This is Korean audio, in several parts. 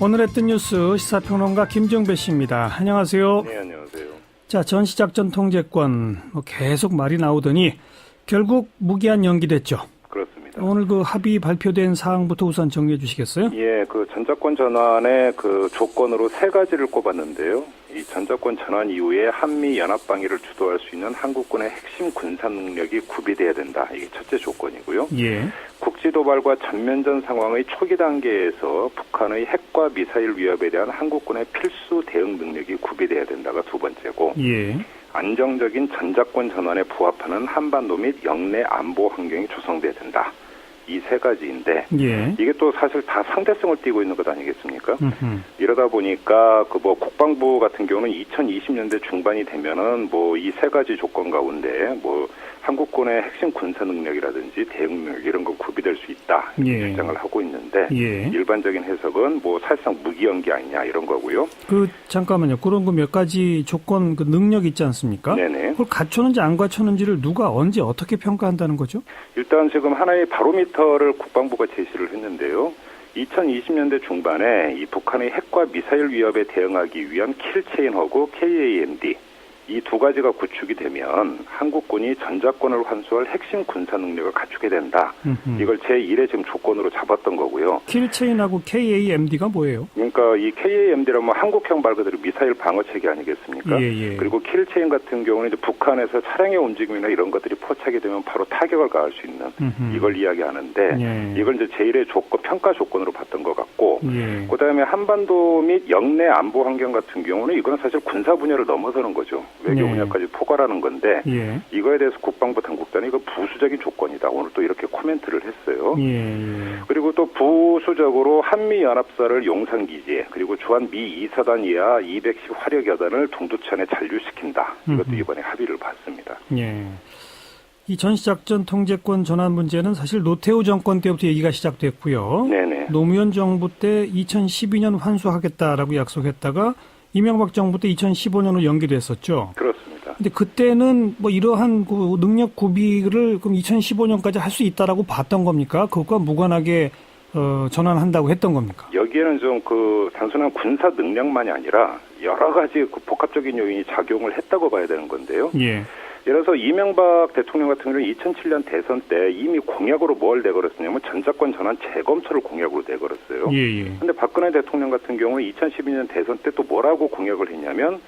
오늘의 뜬 뉴스 시사평론가 김정배 씨입니다. 안녕하세요. 네, 안녕하세요. 자, 전시작전 통제권 뭐 계속 말이 나오더니 결국 무기한 연기됐죠. 오늘 그 합의 발표된 사항부터 우선 정리해 주시겠어요? 예, 그 전자권 전환의 그 조건으로 세 가지를 꼽았는데요. 이 전자권 전환 이후에 한미 연합 방위를 주도할 수 있는 한국군의 핵심 군사 능력이 구비돼야 된다. 이게 첫째 조건이고요. 예. 국지 도발과 전면전 상황의 초기 단계에서 북한의 핵과 미사일 위협에 대한 한국군의 필수 대응 능력이 구비돼야 된다가 두 번째고 예. 안정적인 전자권 전환에 부합하는 한반도 및 영내 안보 환경이 조성돼야 된다. 이 세 가지인데 예. 이게 또 사실 다 상대성을 띠고 있는 것 아니겠습니까? 음흠. 이러다 보니까 그 뭐 국방부 같은 경우는 2020년대 중반이 되면은 뭐 이 세 가지 조건 가운데 뭐 한국군의 핵심 군사 능력이라든지 대응 능력 이런 거 구비될 수 있다 이렇게 예. 주장을 하고 있는데 예. 일반적인 해석은 뭐 사실상 무기 연기 아니냐 이런 거고요. 그 잠깐만요. 그런 그 몇 가지 조건 그 능력 있지 않습니까? 네네. 그걸 갖췄는지 안 갖췄는지를 누가 언제 어떻게 평가한다는 거죠? 일단 지금 하나의 바로미터를 국방부가 제시를 했는데요. 2020년대 중반에 이 북한의 핵과 미사일 위협에 대응하기 위한 킬체인하고 KAMD 이 두 가지가 구축이 되면 한국군이 전자권을 환수할 핵심 군사 능력을 갖추게 된다. 음흠. 이걸 제1의 지금 조건으로 잡았던 거고요. 킬체인하고 KAMD가 뭐예요? 그러니까 이 KAMD라면 한국형 말 그대로 미사일 방어 체계 아니겠습니까? 예, 예. 그리고 킬체인 같은 경우는 이제 북한에서 차량의 움직임이나 이런 것들이 포착이 되면 바로 타격을 가할 수 있는 음흠. 이걸 이야기하는데 예. 이걸 이제 제1의 조건 평가 조건으로 봤던 것 같고 예. 그다음에 한반도 및 영내 안보 환경 같은 경우는 이거는 사실 군사 분야를 넘어서는 거죠 외교 네. 분야까지 포괄하는 건데 예. 이거에 대해서 국방부 당국단이 이거 부수적인 조건이다 오늘 또 이렇게 코멘트를 했어요. 예. 예. 그리고 또 부수적으로 한미 연합사를 용산 기지에 그리고 주한 미 이사단 이하 210 화력 여단을 동두천에 잔류시킨다. 이것도. 이번에 합의를 봤습니다. 예. 이 전시작전 통제권 전환 문제는 사실 노태우 정권 때부터 얘기가 시작됐고요. 네네. 노무현 정부 때 2012년 환수하겠다라고 약속했다가 이명박 정부 때 2015년으로 연기됐었죠. 그렇습니다. 근데 그때는 뭐 이러한 그 능력 구비를 그럼 2015년까지 할 수 있다라고 봤던 겁니까? 그것과 무관하게 어, 전환한다고 했던 겁니까? 여기에는 좀 그 단순한 군사 능력만이 아니라 여러 가지 그 복합적인 요인이 작용을 했다고 봐야 되는 건데요. 예. 예를 들어서 이명박 대통령 같은 경우는 2007년 대선 때 이미 공약으로 뭘 내걸었냐면 전자권 전환 재검토를 공약으로 내걸었어요. 예, 예. 근데 박근혜 대통령 같은 경우는 2012년 대선 때 또 뭐라고 공약을 했냐면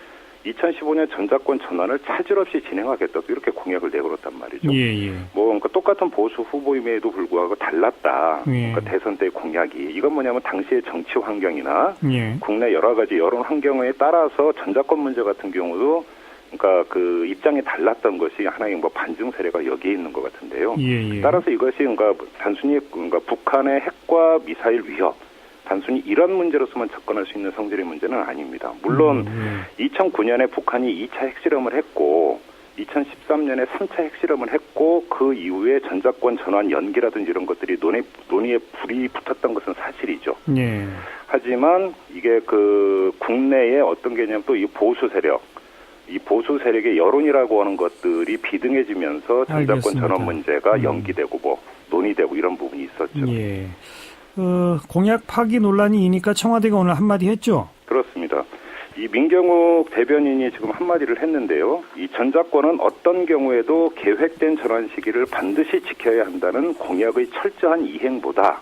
2015년 전자권 전환을 차질 없이 진행하겠다 또 이렇게 공약을 내걸었단 말이죠. 예, 예. 뭐 그러니까 똑같은 보수 후보임에도 불구하고 달랐다. 예. 그러니까 대선 때 공약이 이건 뭐냐면 당시의 정치 환경이나 예. 국내 여러 가지 여론 환경에 따라서 전자권 문제 같은 경우도 그러니까 그 입장이 달랐던 것이 하나의 뭐 반증 사례가 여기에 있는 것 같은데요. 예, 예. 따라서 이것이 그러니까 단순히 그러니까 북한의 핵과 미사일 위협 단순히 이런 문제로서만 접근할 수 있는 성질의 문제는 아닙니다. 물론 음, 2009년에 북한이 2차 핵실험을 했고 2013년에 3차 핵실험을 했고 그 이후에 전자권 전환 연기라든지 이런 것들이 논의, 논의에 불이 붙었던 것은 사실이죠. 예. 예. 하지만 이게 그 국내의 어떤 개념 또 이 보수 세력 이 보수 세력의 여론이라고 하는 것들이 비등해지면서 전자권 알겠습니다. 전환 문제가 음. 연기되고 뭐 논의되고 이런 부분이 있었죠. 예. 어, 공약 파기 논란이 이니까 청와대가 오늘 한마디 했죠? 그렇습니다. 이 민경욱 대변인이 지금 한마디를 했는데요. 이 전자권은 어떤 경우에도 계획된 전환 시기를 반드시 지켜야 한다는 공약의 철저한 이행보다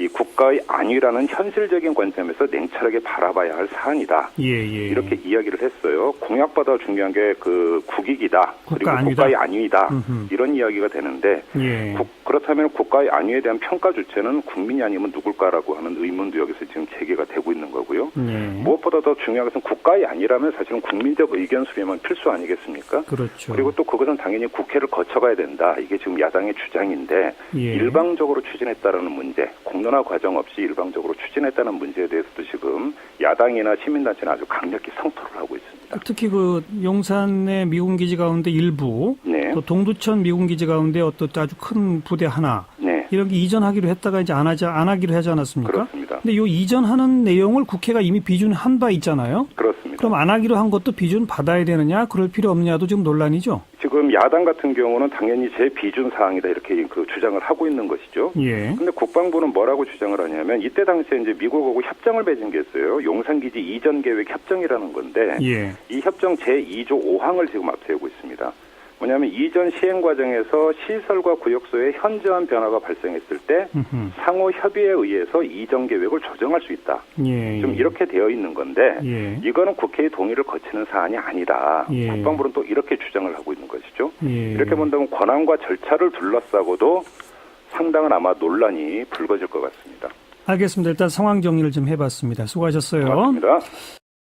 이 국가의 안위라는 현실적인 관점에서 냉철하게 바라봐야 할 사안이다. 예, 예. 이렇게 이야기를 했어요. 공약보다 중요한 게 그 국익이다. 국가 그리고. 국가의 안위다. 음흠. 이런 이야기가 되는데 예. 국- 그렇다면 국가의 안위에 대한 평가 주체는 국민이 아니면 누굴까라고 하는 의문도 여기서 지금 제기가 되고 있는 거고요. 예. 무엇보다 더 중요한 것은 국가의 아니라면 사실은 국민적 의견 수렴은 필수 아니겠습니까? 그렇죠. 그리고 또 그것은 당연히 국회를 거쳐가야 된다. 이게 지금 야당의 주장인데 예. 일방적으로 추진했다라는 문제, 공론 화 과정 없이 일방적으로 추진했다는 문제에 대해서도 지금 야당이나 시민단체는 아주 강력히 성토를 하고 있습니다. 특히 그 용산의 미군 기지 가운데 일부 네, 또 동두천 미군 기지 가운데 어떤 아주 큰 부대 하나 네, 이런 게 이전하기로 했다가 이제 안 하자 안 하기로 하지 않았습니까? 그렇습니다. 근데 요 이전하는 내용을 국회가 이미 비준한 바 있잖아요. 그렇습니다. 그럼 안 하기로 한 것도 비준 받아야 되느냐, 그럴 필요 없느냐도 지금 논란이죠. 지금 야당 같은 경우는 당연히 제 비준 사항이다 이렇게 그 주장을 하고 있는 것이죠. 예. 근데 국방부는 뭐라고 주장을 하냐면 이때 당시에 이제 미국하고 협정을 맺은 게 있어요. 용산 기지 이전 계획 협정이라는 건데 예. 이 협정 제 2조 5항을 지금 앞세우고 있습니다. 뭐냐면 이전 시행 과정에서 시설과 구역소에 현저한 변화가 발생했을 때 음흠. 상호 협의에 의해서 이전 계획을 조정할 수 있다. 예. 좀 예. 이렇게 되어 있는 건데 예. 이거는 국회의 동의를 거치는 사안이 아니다. 예. 국방부는 또 이렇게 주장을 하고 있는 것이죠. 예. 이렇게 본다면 권한과 절차를 둘러싸고도 상당한 아마 논란이 불거질 것 같습니다. 알겠습니다. 일단 상황 정리를 좀 해봤습니다. 수고하셨어요. 고맙습니다.